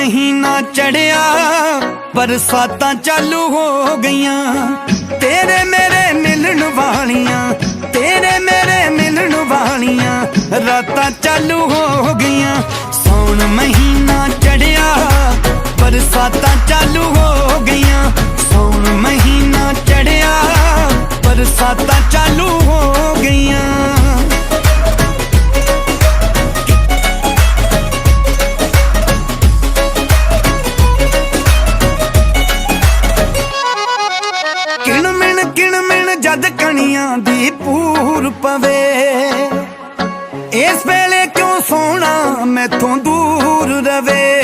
ਮਹੀਨਾ ਚੜਿਆ ਬਰਸਾਤਾਂ ਚਾਲੂ ਹੋ ਗਈਆਂ ਤੇਰੇ ਮੇਰੇ ਮਿਲਣ ਵਾਲੀਆਂ ਤੇਰੇ ਮੇਰੇ ਮਿਲਣ ਵਾਲੀਆਂ ਰਾਤਾਂ ਚਾਲੂ ਹੋ ਗਈਆਂ ਸੌਣ ਮਹੀਨਾ ਚੜਿਆ ਬਰਸਾਤਾਂ ਚਾਲੂ ਹੋ ਗਈਆਂ ਸੌਣ ਮਹੀਨਾ ਚੜਿਆ ਬਰਸਾਤਾਂ ਚਾਲੂ ਜਦ ਕਣੀਆਂ ਦੀ ਪੂਰ ਪਵੇ। ਇਸ ਵੇਲੇ ਕਿਉਂ ਸੋਣਾ? ਮੈਥੋਂ ਦੂਰ ਰਵੇ।